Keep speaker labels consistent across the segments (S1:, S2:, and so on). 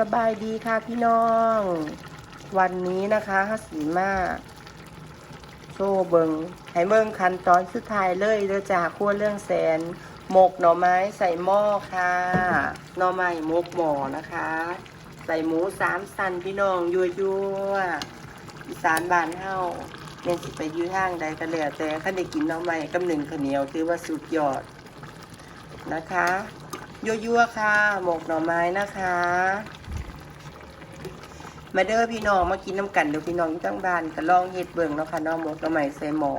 S1: สบายดีค่ะพี่น้อง วันนี้นะคะฮัสสีมาโชว์เบิงให้เบิงคันตอนสุดท้ายเลยเด้อจากขั้วเรื่องแสน หมกหน่อไม้ใส่หม้อค่ะหน่อไม้หมกหม้อนะคะ ใส่หมูสามสันพี่น้องยัวยัวอีสานบานเฮาเนี่ยสิไปยื้อห้างใดก็แล้วแต่ขันได้กินหน่อไม้กับหนึ่งข้าวเหนียวถือว่าสุดยอดนะคะยั่วๆค่ะ หมกหน่อไม้นะคะ มาเด้อพี่น้องมากินน้ำกันเดี๋ยวพี่น้องอยู่ตั้งบ้านก็ลองเฮ็ดเบิ่งเนาะค่ะน้องมกน่อไม้ใส่หม้อ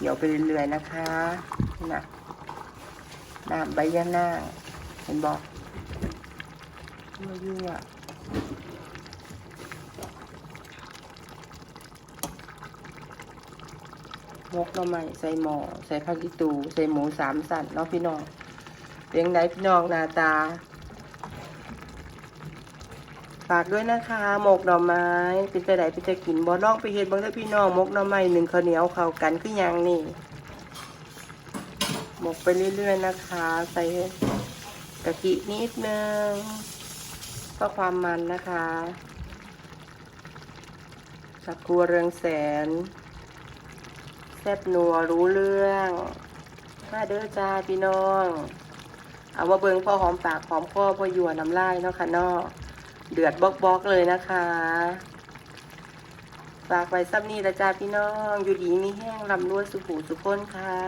S1: เดี๋ยวไปเรื่อยๆนะคะนะน้ำใบยะนางเห็นบอกยั่วๆหมกหน่อไม้ใส่หม้อใส่ผักอีตู ใส่หมูสามสันเนาะพี่น้องเลี้ยงไดพี่น้องนาตา ฝากด้วยนะคะหมกหน่อไม้เป็นจะไดเป็นจะกินบ่ลองไปเฮ็ดเบางเด้อพี่น้องหมกหน่อไม้หนึ่งข้าวเหนียวเข้ากันคือยังนี่หมกไปเรื่อยๆนะคะ ใส่กะทินิดนึงเพื่อความมันนะคะสักครัวเรืองแสนแซ่บนัวรู้เรื่องมาเด้อจ้าพี่น้อง เอาว่าเบิงพอหอมปากหอมคอพอหยวนน้ำลายเนาะค่ะนาะ เดือดบอกบอกๆเลยนะคะฝากไว้ซ้ำนี่ละจ้าพี่น้อง อยู่ดีมีแห้งลำรวยสุขูสุขคนค่ะ